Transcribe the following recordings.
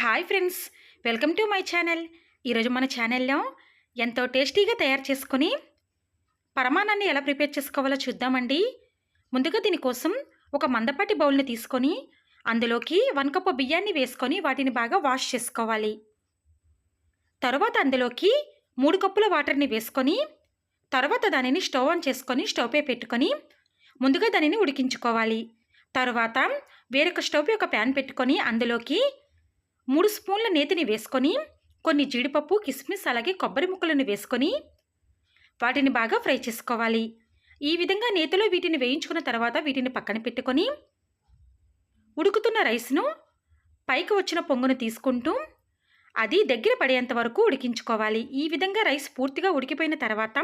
Hi friends welcome to my channel. ఈరోజు మన ఛానల్లో ఎంతో టేస్టీగా తయారు చేసుకొని పరమాణాన్ని ఎలా ప్రిపేర్ చేసుకోవాలో చూద్దామండి. ముందుగా దీనికోసం ఒక మందపాటి బౌల్ని తీసుకొని అందులోకి వన్ కప్పు బియ్యాన్ని వేసుకొని వాటిని బాగా వాష్ చేసుకోవాలి. తర్వాత అందులోకి మూడు కప్పుల వాటర్ని వేసుకొని తర్వాత దానిని స్టవ్ ఆన్ చేసుకొని స్టవ్పై పెట్టుకొని ముందుగా దానిని ఉడికించుకోవాలి. తర్వాత వేరొక స్టవ్ ఒక ప్యాన్ పెట్టుకొని అందులోకి మూడు స్పూన్ల నేతిని వేసుకొని కొన్ని జీడిపప్పు కిస్మిస్ అలాగే కొబ్బరి ముక్కలను వేసుకొని వాటిని బాగా ఫ్రై చేసుకోవాలి. ఈ విధంగా నేతిలో వీటిని వేయించుకున్న తర్వాత వీటిని పక్కన పెట్టుకొని ఉడుకుతున్న రైస్ను పైకి వచ్చిన పొంగును తీసుకుంటూ అది దగ్గర పడేంత వరకు ఉడికించుకోవాలి. ఈ విధంగా రైస్ పూర్తిగా ఉడికిపోయిన తర్వాత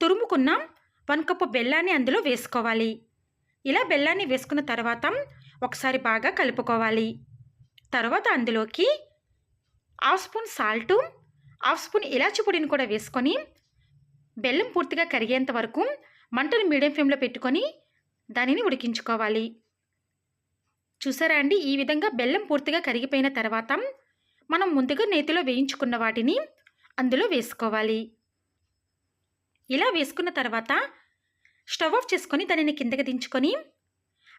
తురుముకున్న వన్ కప్పు బెల్లాన్ని అందులో వేసుకోవాలి. ఇలా బెల్లాన్ని వేసుకున్న తర్వాత ఒకసారి బాగా కలుపుకోవాలి. తర్వాత అందులోకి half spoon salt half spoon ఇలాచి పొడిని కూడా వేసుకొని బెల్లం పూర్తిగా కరిగేంత వరకు మంటను మీడియం ఫ్లేమ్లో పెట్టుకొని దానిని ఉడికించుకోవాలి. చూసారా అండి? ఈ విధంగా బెల్లం పూర్తిగా కరిగిపోయిన తర్వాత మనం ముందుగా నేతిలో వేయించుకున్న వాటిని అందులో వేసుకోవాలి. ఇలా వేసుకున్న తర్వాత స్టవ్ ఆఫ్ చేసుకొని దానిని కిందకి దించుకొని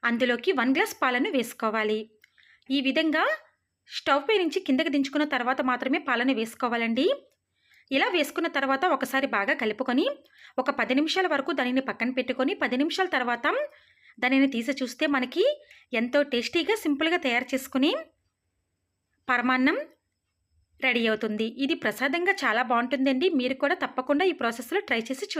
అందులోకి వన్ గ్లాస్ పాలను వేసుకోవాలి. ఈ విధంగా స్టవ్ పై నుంచి కిందకి దించుకున్న తర్వాత మాత్రమే పాలను వేసుకోవాలండి. ఇలా వేసుకున్న తర్వాత ఒకసారి బాగా కలుపుకొని ఒక పది నిమిషాల వరకు దానిని పక్కన పెట్టుకొని పది నిమిషాల తర్వాత దానిని తీసి చూస్తే మనకి ఎంతో టేస్టీగా సింపుల్గా తయారు చేసుకుని పరమాన్నం రెడీ అవుతుంది. ఇది ప్రసాదంగా చాలా బాగుంటుందండి. మీరు కూడా తప్పకుండా ఈ ప్రాసెస్లో ట్రై చేసి చూ